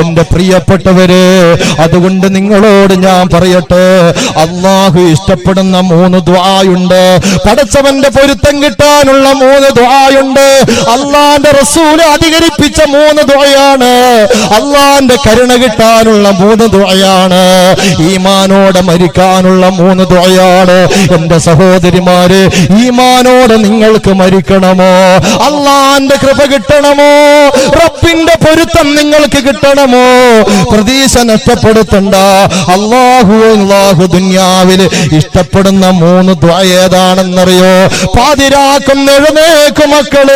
എന്റെ പ്രിയപ്പെട്ടവരെ അതുകൊണ്ട് നിങ്ങളോട് ഞാൻ പറയട്ടെ. അള്ളാഹു ഇഷ്ടപ്പെടുന്ന മൂന്ന് ദ്വായുണ്ട്. പടച്ചവന്റെ പൊരുത്തം കിട്ടാനുള്ള മൂന്ന് ദ്വായുണ്ട്. അള്ളാന്റെ റസൂൽ അധികരിപ്പിച്ച മൂന്ന് ദ്വയാണ്. അള്ളാന്റെ കരുണ കിട്ടാനുള്ള മൂന്ന് ദ്വയാണ്. ഈമാനോടെ മരിക്കാനുള്ള മൂന്ന് ദ്വയാണ്. എന്റെ സഹോദരിമാര് ഈമാനോടെ നിങ്ങൾക്ക് മരിക്കണമോ? അള്ളാന്റെ കൃപ കിട്ടണമോ? റബ്ബിന്റെ പൊരുത്തം നിങ്ങൾക്ക് കിട്ടണമോ പ്രതീക്ഷ നഷ്ടപ്പെടുത്തണ്ട. അള്ളാഹു അള്ളാഹു ദുന്യാവിൽ ഇഷ്ടപ്പെടുന്ന മൂന്ന് ഏതാണെന്നറിയോ? പാതിരാക്കും എഴുന്നേക്കും മക്കൾ.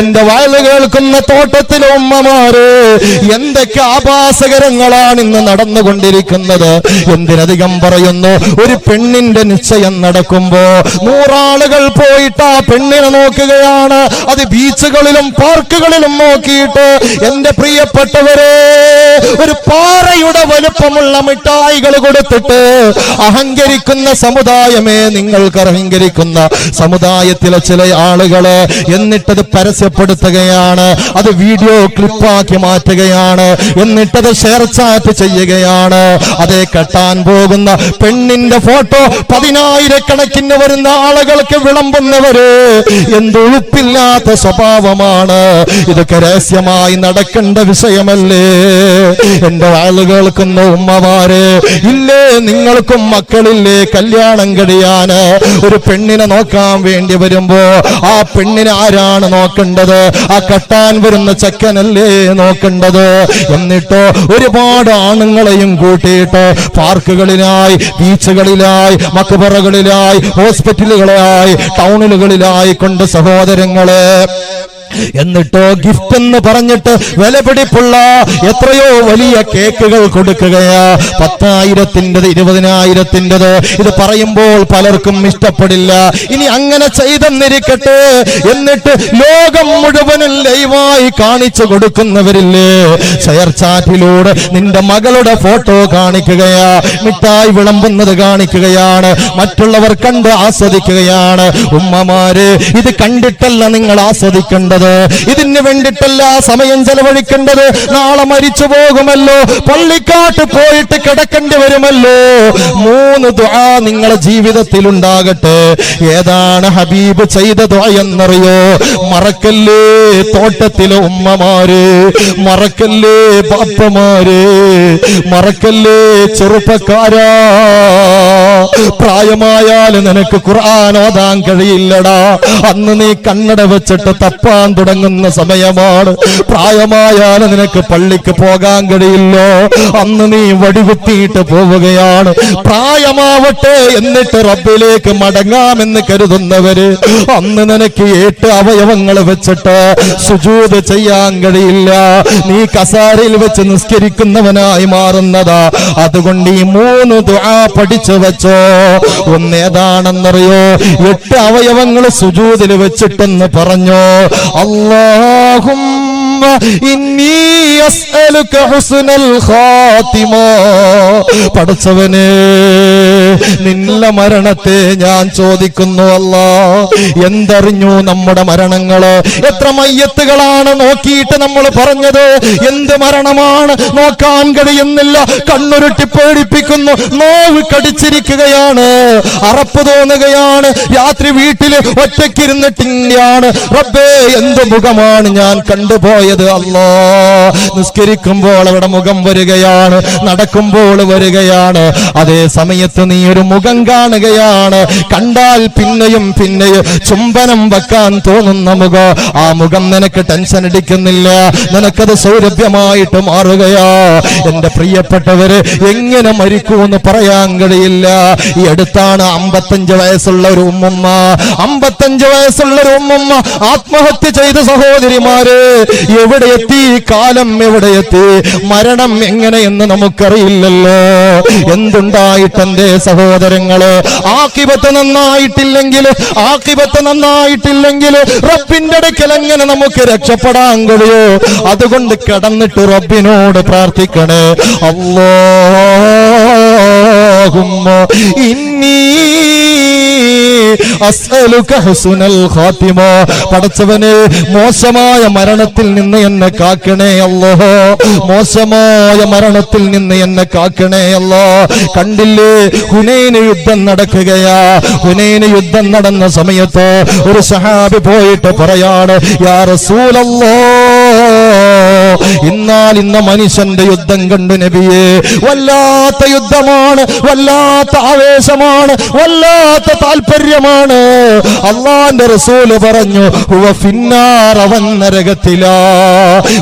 എന്റെ വയൽ കേൾക്കുന്ന തോട്ടത്തിലെ ഉമ്മമാര് എന്തൊക്കെ ആഭാസകരങ്ങളാണ് ഇന്ന് നടന്നുകൊണ്ടിരിക്കുന്നത്. എന്തിനധികം പറയുന്നു? ഒരു പെണ്ണിന്റെ നിശ്ചയം നടക്കുമ്പോ നൂറാളുകൾ പോയിട്ട് ആ പെണ്ണിനെ നോക്കുകയാണ്. അത് ബീച്ചുകളിലും പാർക്കുകളിലും നോക്കിയിട്ട് എന്റെ പ്രിയപ്പെട്ടവരെ ഒരു പാറയുടെ വലുപ്പമുള്ള മിഠായികൾ കൊടുത്തിട്ട് അഹങ്കരിക്കുന്ന സമുദായമേ നിങ്ങൾക്ക് അഹങ്കരിക്കുന്ന സമുദായത്തിലെ ചില ആളുകൾ എന്നിട്ടത് പരസ്യപ്പെടുത്തുകയാണ് അത് വീഡിയോ ക്ലിപ്പാക്കി മാറ്റുകയാണ് എന്നിട്ടത് ഷെയർ ചാറ്റ് ചെയ്യുകയാണ്. അതേ കെട്ടാൻ പോകുന്ന പെണ്ണിന്റെ ഫോട്ടോ പതിനായിരക്കണക്കിന് വരുന്ന ആളുകൾക്ക് വിളമ്പുന്നവര് എന്തൊഴുപ്പില്ലാത്ത സ്വഭാവമാണ്. ഇതൊക്കെ രഹസ്യമായി നടക്കേണ്ട വിഷയമല്ലേ? എന്റെ വാൾ കേൾക്കുന്ന ഉമ്മമാര് ഇല്ലേ നിങ്ങൾക്കും മക്കളില്ലേ കല്യാണം കഴിയാന്? ഒരു പെണ്ണിനെ നോക്കാൻ വേണ്ടി വരുമ്പോ ആ പെണ്ണിനെ ആരാണ് നോക്കേണ്ടത്? ആ കെട്ടാൻ വരുന്ന ചെക്കനല്ലേ നോക്കേണ്ടത്? എന്നിട്ടോ ഒരുപാട് ആണുങ്ങളെയും കൂട്ടിയിട്ട് പാർക്കുകളിലായി ബീച്ചുകളിലായി മക്കുപറകളിലായി ഹോസ്പിറ്റലുകളായി ടൗണുകളിലായി കൊണ്ട് സഹോദരങ്ങളെ എന്നിട്ടോ ഗിഫ്റ്റ് എന്ന് പറഞ്ഞിട്ട് വിലപിടിപ്പുള്ള എത്രയോ വലിയ കേക്കുകൾ കൊടുക്കുകയാ. പത്തായിരത്തിന്റെത് ഇരുപതിനായിരത്തിന്റെത്. ഇത് പറയുമ്പോൾ പലർക്കും ഇഷ്ടപ്പെടില്ല. ഇനി അങ്ങനെ ചെയ്തെന്നിരിക്കട്ടെ എന്നിട്ട് ലോകം മുഴുവനും ലൈവായി കാണിച്ചു കൊടുക്കുന്നവരില്ലേ? ഷെയർ ചാറ്റിലൂടെ നിന്റെ മകളുടെ ഫോട്ടോ കാണിക്കുകയാ. മിഠായി വിളമ്പുന്നത് കാണിക്കുകയാണ്. മറ്റുള്ളവർ കണ്ട് ആസ്വദിക്കുകയാണ്. ഉമ്മമാര് ഇത് കണ്ടിട്ടല്ല നിങ്ങൾ ആസ്വദിക്കേണ്ടത്. ഇതിന് വേണ്ടിട്ടല്ല സമയം ചെലവഴിക്കേണ്ടത്. നാളെ മരിച്ചു പോകുമല്ലോ. പള്ളിക്കാട്ട് പോയിട്ട് കിടക്കേണ്ടി വരുമല്ലോ. മൂന്ന് ദുആ നിങ്ങളുടെ ജീവിതത്തിൽ ഉണ്ടാകട്ടെ. ഏതാണ് ഹബീബ് ചെയ്ത ദുആ എന്നറിയോ? മറക്കല്ലേ തോട്ടത്തിലെ ഉമ്മമാര്? മറക്കല്ലേ പാപ്പമാര് മറക്കല്ലേ ചെറുപ്പക്കാരാ? പ്രായമായാൽ നിനക്ക് ഖുർആൻ ഓതാൻ കഴിയില്ലടാ. അന്ന് നീ കണ്ണട വെച്ചിട്ട് തപ്പാൻ തുടങ്ങുന്ന സമയമാണ്. പ്രായമായാൽ നിനക്ക് പള്ളിക്ക് പോകാൻ കഴിയില്ലോ. അന്ന് നീ വടിവെത്തിയിട്ട് പോവുകയാണ്. പ്രായമാവട്ടെ എന്നിട്ട് റബ്ബിലേക്ക് മടങ്ങാമെന്ന് കരുതുന്നവര് അന്ന് നിനക്ക് ഏട്ട് അവയവങ്ങൾ വെച്ചിട്ട് സുജൂത് ചെയ്യാൻ കഴിയില്ല. നീ കസാരയിൽ വെച്ച് നിസ്കരിക്കുന്നവനായി മാറുന്നതാ. അതുകൊണ്ട് ഈ മൂന്ന് ദുആ പഠിച്ചു വെച്ചോ ഒന്ന് ഏതാണെന്നറിയോ എട്ട് അവയവങ്ങൾ സുജൂതിൽ വെച്ചിട്ടെന്ന് പറഞ്ഞോ? അല്ലാഹും പടച്ചവനെ നിന്ന മരണത്തെ ഞാൻ ചോദിക്കുന്നു അല്ല. എന്തറിഞ്ഞു നമ്മുടെ മരണങ്ങൾ? എത്ര മയ്യത്തുകളാണ് നോക്കിയിട്ട് നമ്മൾ പറഞ്ഞത്? എന്ത് മരണമാണ് നോക്കാൻ കഴിയുന്നില്ല. കണ്ണുരുട്ടി പേടിപ്പിക്കുന്നു. നോവ് കടിച്ചിരിക്കുകയാണ്. അറപ്പ് തോന്നുകയാണ്. രാത്രി വീട്ടിൽ ഒറ്റയ്ക്കിരുന്നിട്ടില്ലാണ് റബ്ബേ എന്ത് മുഖമാണ് ഞാൻ കണ്ടുപോയത് അല്ലോ നിസ്കരിക്കുമ്പോൾ അവിടെ മുഖം വരികയാണ് നടക്കുമ്പോൾ വരികയാണ്. അതേ സമയത്ത് നീ ഒരു മുഖം കാണുകയാണ്. കണ്ടാൽ പിന്നെയും പിന്നെയും ചുംബനം വെക്കാൻ തോന്നുന്ന മുഖം. ആ മുഖം നിനക്ക് ടെൻഷൻ അടിക്കുന്നില്ല. നിനക്കത് സൗരഭ്യമായിട്ട് മാറുകയാ. എന്റെ പ്രിയപ്പെട്ടവര് എങ്ങനെ മരിക്കുമെന്ന് പറയാൻ കഴിയില്ല. ഈ അടുത്താണ് അമ്പത്തഞ്ച് വയസ്സുള്ള ഒരു ഉമ്മമ്മ. അമ്പത്തഞ്ച് വയസ്സുള്ള ഒരു ഉമ്മമ്മ ആത്മഹത്യ ചെയ്ത സഹോദരിമാര് എവിടെ എത്തി കാലം എവിടെ എത്തി മരണം എങ്ങനെയെന്ന് നമുക്കറിയില്ലല്ലോ. എന്തുണ്ടായിട്ടെന്റെ സഹോദരങ്ങൾ? ആക്കിപത്ത് നന്നായിട്ടില്ലെങ്കിൽ ആക്കിപത്ത് നന്നായിട്ടില്ലെങ്കിൽ റബ്ബിന്റെ അടുക്കൽ എങ്ങനെ നമുക്ക് രക്ഷപ്പെടാൻ കഴിയോ? അതുകൊണ്ട് കടന്നിട്ട് റബ്ബിനോട് പ്രാർത്ഥിക്കണേ. അല്ലോ ഇന്നീ പടച്ചവനെ മോശമായ മരണത്തിൽ നിന്ന് എന്നെ കാക്കണേ അല്ലോ മോശമായ മരണത്തിൽ നിന്ന് എന്നെ കാക്കണേ അല്ലോ കണ്ടില്ലേ ഹുനൈന് യുദ്ധം നടക്കുകയാ. ഹുനൈന് യുദ്ധം നടന്ന സമയത്ത് ഒരു സഹാബി പോയിട്ട് പറയാണ് യാ റസൂലല്ലോ ഇന്നാൽ ഇന്ന് മനുഷ്യന്റെ യുദ്ധം കണ്ടു നബിയെ. വല്ലാത്ത യുദ്ധമാണ് വല്ലാത്ത ആവേശമാണ് വല്ലാത്ത താല്പര്യമാണ് അള്ളാന്റെ റസൂൽ പറഞ്ഞു "ഹുവ ഫിന്നാർ, അവൻ നരകത്തിലാ.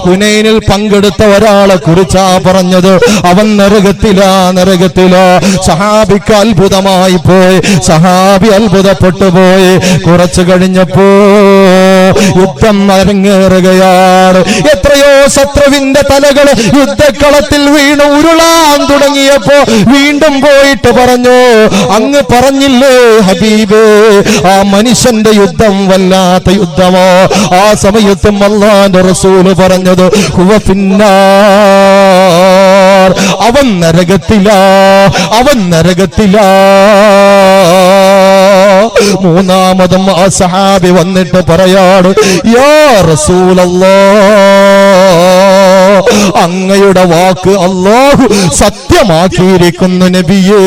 ഹുനൈനിൽ പങ്കെടുത്ത ഒരാളെ കുറിച്ചാ പറഞ്ഞത്. അവൻ നരകത്തിലാ നരകത്തിലാ. സഹാബിക്ക് അത്ഭുതമായി പോയി സഹാബി അത്ഭുതപ്പെട്ടു പോയി. കുറച്ചു കഴിഞ്ഞപ്പോ യുദ്ധം അരങ്ങേറുകയാണ്. എത്രയോ ശത്രുവിന്റെ തലകൾ യുദ്ധക്കളത്തിൽ വീണ് ഉരുളാൻ തുടങ്ങിയപ്പോ വീണ്ടും പോയിട്ട് പറഞ്ഞു അങ്ങ് പറഞ്ഞില്ലേ ഹബീബേ ആ മനുഷ്യന്റെ യുദ്ധം വല്ലാത്ത യുദ്ധമോ. ആ സമയത്തും അള്ളാന്റെ റസൂൽ പറഞ്ഞത് അവൻ നരകത്തിലാ അവൻ നരകത്തിലാ. മൂന്നാമതും ആ സഹാബി വന്നിട്ട് പറയാണ് യാ അങ്ങയുടെ വാക്ക് അള്ളാഹു സത്യമാക്കിയിരിക്കുന്നു നബിയേ.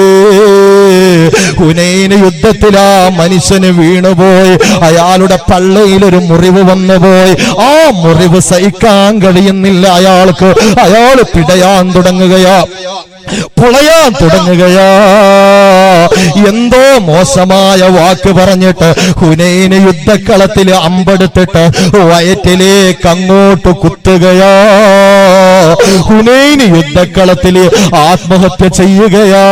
ഹുനൈന് യുദ്ധത്തിൽ ആ മനുഷ്യന് വീണുപോയി അയാളുടെ പള്ളയിൽ ഒരു മുറിവ് വന്നുപോയി. ആ മുറിവ് സഹിക്കാൻ കഴിയുന്നില്ല അയാൾക്ക്. അയാൾ പിടയാൻ തുടങ്ങുകയാ. പുളയാൻ തുടങ്ങുകയാ. എന്തോ മോശമായ വാക്ക് പറഞ്ഞിട്ട് ഹുനൈന യുദ്ധക്കളത്തിൽ അമ്പെടുത്തിട്ട് വയറ്റിലേക്ക് അങ്ങോട്ട് കുത്തുകയാ. ഹുനൈന യുദ്ധക്കളത്തിൽ ആത്മഹത്യ ചെയ്യുകയാ.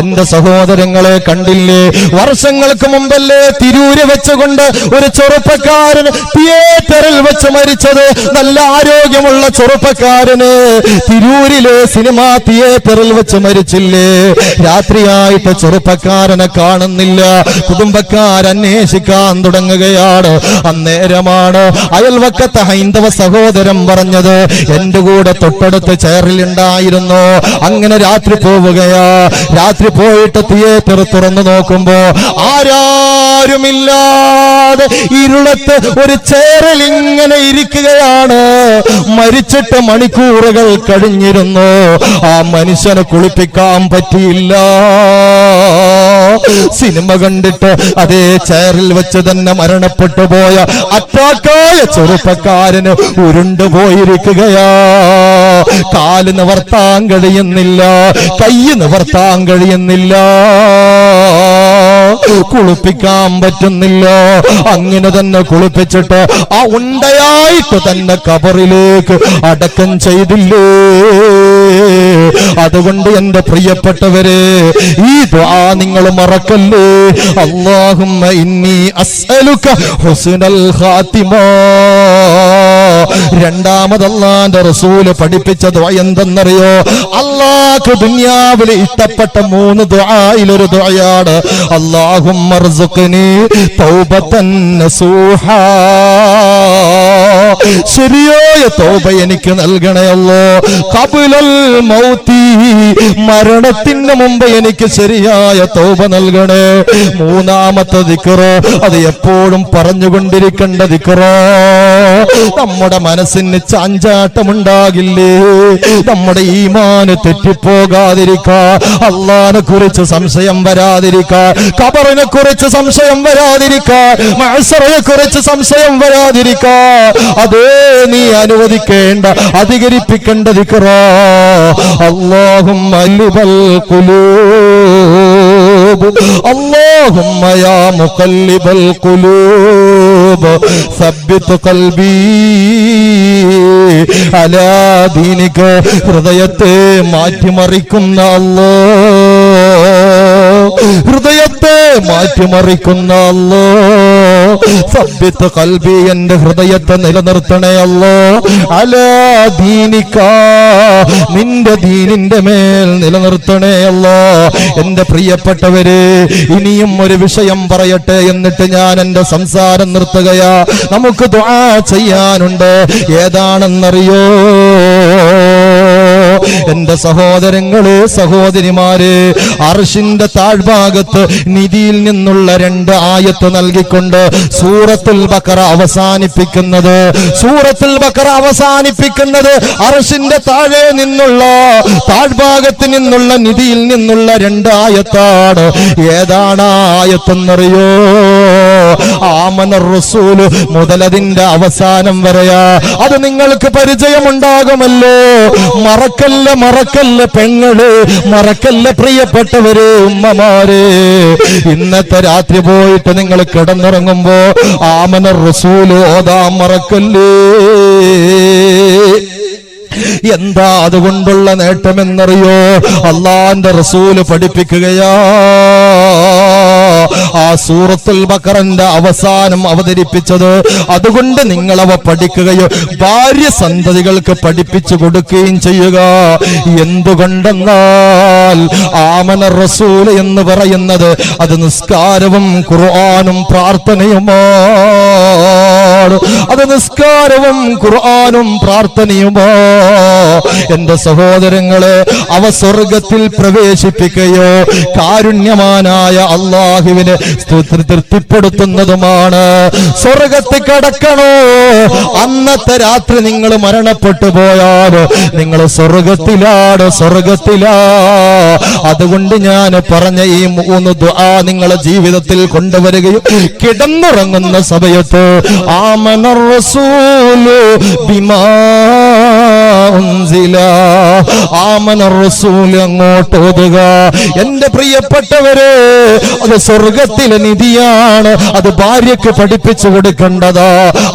എന്റെ സഹോദരങ്ങളെ കണ്ടില്ലേ? വർഷങ്ങൾക്ക് മുമ്പല്ലേ തിരൂര് വെച്ചുകൊണ്ട് ഒരു ചെറുപ്പക്കാരൻ തിയേറ്ററിൽ വെച്ച് മരിച്ചത്. നല്ല ആരോഗ്യമുള്ള ചെറുപ്പക്കാരന് തിരൂരിലെ സിനിമ തിയേറ്ററിൽ വെച്ച് മരിച്ചില്ലേ? രാത്രിയായിട്ട് ചെറുപ്പക്കാരനെ കാണുന്നില്ല. കുടുംബക്കാരന്വേഷിക്കാൻ തുടങ്ങുകയാണ്. അന്നേരമാണ് അയൽവക്കത്തെ ഹൈന്ദവ സഹോദരൻ പറഞ്ഞത് എന്റെ കൂടെ തൊട്ടടുത്ത് ചേറിലുണ്ടായിരുന്നു അങ്ങനെ രാത്രി പോവുകയാ. രാത്രി പോയിട്ട് തിയേറ്റർ തുറന്നു നോക്കുമ്പോ ആരാരുമില്ലാതെ ഇരുളത്ത് ഒരു ചേരൽ ഇങ്ങനെ ഇരിക്കുകയാണ്. മരിച്ചിട്ട് മണിക്കൂറുകൾ കഴിഞ്ഞിരുന്നു. ആ മനുഷ്യനെ കുളിപ്പിക്കാൻ പറ്റിയില്ല. സിനിമ കണ്ടിട്ട് അതേ ചെയറിൽ വെച്ച് തന്നെ മരണപ്പെട്ടു പോയ അറ്റാക്കായ ചെറുപ്പക്കാരന് ഉരുണ്ടുപോയിരിക്കുകയാ കാൽ നിവർത്താൻ കഴിയുന്നില്ല കൈ നിവർത്താൻ കഴിയുന്നില്ല കുളിപ്പിക്കാൻ പറ്റുന്നില്ല. അങ്ങനെ തന്നെ കുളിപ്പിച്ചിട്ട് ആ ഉണ്ടയായിട്ട് തന്നെ കബറിലേക്ക് അടക്കം ചെയ്തില്ലേ. അതുകൊണ്ട് എന്റെ പ്രിയപ്പെട്ടവരെ ഈ ദ്വാ നിങ്ങൾ മറക്കല്ലേ. അള്ളാഹുമ്മ ഇന്നി ഹുസ്നൽ റസൂൽ പഠിപ്പിച്ച ദ്വ എന്തെന്നറിയോ? അള്ളാഹ് ദുനിയാവിൽ ഇഷ്ടപ്പെട്ട മൂന്ന് ദ്വായിലൊരു ദ്വായാണ്. അള്ളാഹുമ്മ ർസുഖ്നി തൗബത്തൻ നസൂഹാ. ശരിയായ തോപ എനിക്ക് നൽകണയല്ലോ. കപിലൽ മൗത്തി മരണത്തിന് മുമ്പ് എനിക്ക് ശരിയായ തോപ നൽകണേ. മൂന്നാമത്തെ ദിക്കറോ അത് എപ്പോഴും പറഞ്ഞുകൊണ്ടിരിക്കേണ്ട ദിക്കറോ നമ്മുടെ മനസ്സിന് ചാഞ്ചാട്ടമുണ്ടാകില്ലേ? നമ്മുടെ ഈമാന് തെറ്റിപ്പോകാതിരിക്കാ. അള്ളാനെ കുറിച്ച് സംശയം വരാതിരിക്കാ. കബറിനെ കുറിച്ച് സംശയം വരാതിരിക്കാ. മത്സറയെ കുറിച്ച് സംശയം വരാതിരിക്കാ. അതേ നീ അനുവദിക്കേണ്ട അധികരിപ്പിക്കേണ്ട ദിക്റാ അല്ലാഹും അലുബൽ ഖുലൂബ് اللهم يا مقلب القلوب ثبت قلبي على دينك ഹൃദയത്തെ മാറ്റിമറിക്കുന്ന അല്ലോ ഹൃദയത്തെ മാറ്റിമറിക്കുന്ന അല്ലോ സഭ്യത്ത് കൽബി എന്റെ ഹൃദയത്തെ നിലനിർത്തണേ അല്ലോ. അലാ ദീനിക്ക നിന്റെ ദീനിന്റെ മേൽ നിലനിർത്തണേ അല്ലോ. എന്റെ പ്രിയപ്പെട്ടവര് ഇനിയും ഒരു വിഷയം പറയട്ടെ എന്നിട്ട് ഞാൻ എന്റെ സംസാരം നിർത്തുകയാ. നമുക്ക് ദുആ ചെയ്യാനുണ്ട്. ഏതാണെന്നറിയോ? എന്റെ സഹോദരങ്ങളെ സഹോദരിമാരെ അർഷിന്റെ താഴ്ഭാഗത്ത് നിധിയിൽ നിന്നുള്ള രണ്ട് ആയത്ത് നൽകിക്കൊണ്ട് സൂറത്തുൽ ബക്കറ അവസാനിപ്പിക്കുന്നത്. സൂറത്തുൽ ബക്കറ അവസാനിപ്പിക്കുന്നത് അർഷിന്റെ താഴെ നിന്നുള്ള താഴ്ഭാഗത്ത് നിന്നുള്ള നിധിയിൽ നിന്നുള്ള രണ്ട് ആയത്താണ്. ഏതാണ് ആയത്തെന്നറിയോ? ആമന റസൂൽ മുതലതിന്റെ അവസാനം വരെയാ. അത് നിങ്ങൾക്ക് പരിചയമുണ്ടാകുമല്ലോ. മറക്കല്ല മറക്കല്ല പെങ്ങൾ. മറക്കല്ല പ്രിയപ്പെട്ടവര് ഉമ്മമാര്. ഇന്നത്തെ രാത്രി പോയിട്ട് നിങ്ങൾ കിടന്നുറങ്ങുമ്പോ ആമന റസൂൽ ഓതാ മറക്കല്ലേ. എന്താ അതുകൊണ്ടുള്ള നേട്ടമെന്നറിയോ? അള്ളാന്റെ റസൂൽ പഠിപ്പിക്കുകയാ. ആ സൂറത്തുൽ ബക്കറിന്റെ അവസാനം അവതരിപ്പിച്ചത് അതുകൊണ്ട് നിങ്ങൾ അവ പഠിക്കുകയോ ഭാര്യ സന്തതികൾക്ക് പഠിപ്പിച്ചു കൊടുക്കുകയും ചെയ്യുക. എന്തുകൊണ്ടെന്നാൽ ആമന റസൂൽ എന്ന് പറയുന്നത് അത് നിസ്കാരവും ഖുർആാനും പ്രാർത്ഥനയുമാണ്. അത് നിസ്കാരവും ഖുർആാനും പ്രാർത്ഥനയുമോ. എന്റെ സഹോദരങ്ങളെ അവ സ്വർഗത്തിൽ പ്രവേശിപ്പിക്കുകയോ കാരുണ്യമാനായ അള്ളാഹുവിനെ തൃപ്തിപ്പെടുത്തുന്നതുമാണ്. സ്വർഗത്തിൽ കടക്കണോ? അന്നത്തെ രാത്രി നിങ്ങൾ മരണപ്പെട്ടു പോയാൽ നിങ്ങൾ സ്വർഗത്തിലാണ് സ്വർഗത്തിലാ. അതുകൊണ്ട് ഞാൻ പറഞ്ഞ ഈ മൂന്ന് ദുആ നിങ്ങളെ ജീവിതത്തിൽ കൊണ്ടുവരികയും കിടന്നുറങ്ങുന്ന സമയത്ത് ആമനർ റസൂലു ബിമാ റസൂൽ അങ്ങോട്ട് ഓതുക. എന്റെ പ്രിയപ്പെട്ടവരെ അത് സ്വർഗത്തിലെ നിധിയാണ്. അത് ഭാര്യക്ക് പഠിപ്പിച്ചു കൊടുക്കേണ്ടതാ.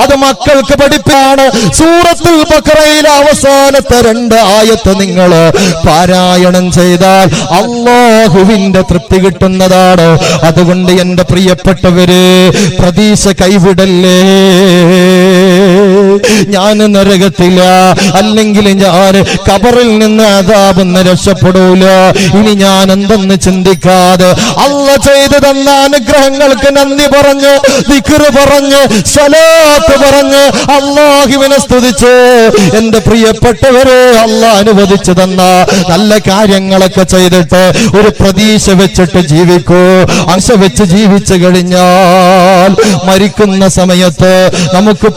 അത് മക്കൾക്ക് പഠിപ്പാണ് സൂറത്തിൽ ബക്കറയിലെ അവസാനത്തെ രണ്ട് ആയത്ത് നിങ്ങൾ പാരായണം ചെയ്താൽ അള്ളാഹുവിന്റെ തൃപ്തി കിട്ടുന്നതാണ്. അതുകൊണ്ട് എന്റെ പ്രിയപ്പെട്ടവര് പ്രതീക്ഷ കൈവിടല്ലേ? ഞാൻ നരകത്തില്ല അല്ലെങ്കിൽ ഞാൻ കബറിൽ നിന്ന് അതാപെന്ന് രക്ഷപ്പെടൂല. ഇനി ഞാൻ എന്തെന്ന് ചിന്തിക്കാതെ അല്ല ചെയ്തു തന്ന അനുഗ്രഹങ്ങൾക്ക് നന്ദി പറഞ്ഞു ദിക്റ് പറഞ്ഞു സലാത്ത് പറഞ്ഞ് അള്ളാഹുവിനെ സ്തുതിച്ച്. എന്റെ പ്രിയപ്പെട്ടവരെ അല്ല അനുവദിച്ചു തന്ന നല്ല കാര്യങ്ങളൊക്കെ ചെയ്തിട്ട് ഒരു പ്രതീക്ഷ വെച്ചിട്ട് ജീവിക്കൂ. ആശ വെച്ച് ജീവിച്ചു കഴിഞ്ഞാൽ മരിക്കുന്ന സമയത്ത് നമുക്ക്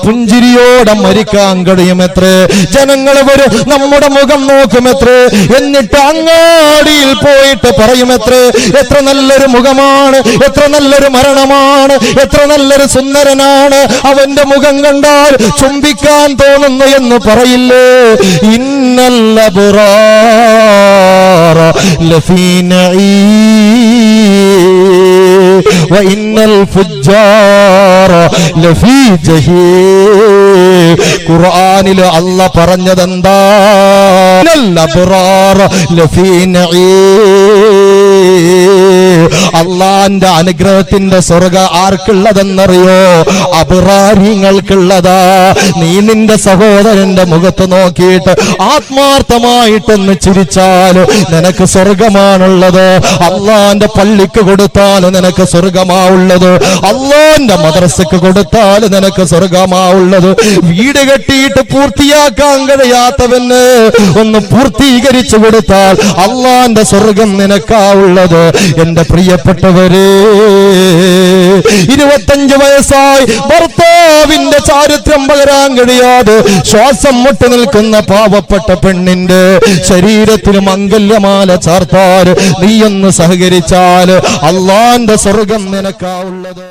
പുഞ്ചിരിയോടെ മരിക്കാൻ കഴിയുമെത്രേ? ജനങ്ങൾ വരും നമ്മുടെ മുഖം നോക്കുമെത്രേ? എന്നിട്ട് അങ്ങാടിയിൽ പോയിട്ട് പറയുമെത്രേ? എത്ര നല്ലൊരു മുഖമാണ് എത്ര നല്ലൊരു മരണമാണ് എത്ര നല്ലൊരു സുന്ദരനാണ് അവന്റെ മുഖം കണ്ടാൽ ചുംബിക്കാൻ തോന്നുന്നു എന്ന് പറയില്ലേ? ഇന്നല്ല ലഫീ നഈം. ഖുർആനിൽ അല്ല പറഞ്ഞതെന്താ? ലഫീ നഈം. അള്ളാന്റെ അനുഗ്രഹത്തിന്റെ സ്വർഗ ആർക്കുള്ളതെന്നറിയോ? അപറാര്യങ്ങൾക്കുള്ളതാ നീ നിന്റെ സഹോദരന്റെ മുഖത്ത് നോക്കിയിട്ട് ആത്മാർത്ഥമായിട്ടൊന്ന് ചിരിച്ചാൽ നിനക്ക് സ്വർഗമാണുള്ളത്. അള്ളാന്റെ പള്ളിക്ക് കൊടുത്താൽ നിനക്ക് സ്വർഗമാവുള്ളത്. അള്ളാന്റെ മദ്രസക്ക് കൊടുത്താൽ നിനക്ക് സ്വർഗമാവുള്ളത്. വീട് കെട്ടിയിട്ട് പൂർത്തിയാക്കാൻ കഴിയാത്തവന് ഒന്ന് പൂർത്തീകരിച്ചു കൊടുത്താൽ അള്ളാന്റെ സ്വർഗം നിനക്കാവുള്ളത് എന്റെ പ്രിയപ്പെട്ടവരെ. ഇരുപത്തഞ്ച് വയസ്സായി ഭർത്താവിന്റെ ചാരിത്രം പകരാൻ കഴിയാതെ ശ്വാസം മുട്ടി നിൽക്കുന്ന പാവപ്പെട്ട പെണ്ണിന്റെ ശരീരത്തിന് മംഗല്യമാല ചാർത്താൽ നീയൊന്ന് സഹകരിച്ചാൽ അള്ളാന്റെ സ്വർഗം നിനക്കാവുള്ളത്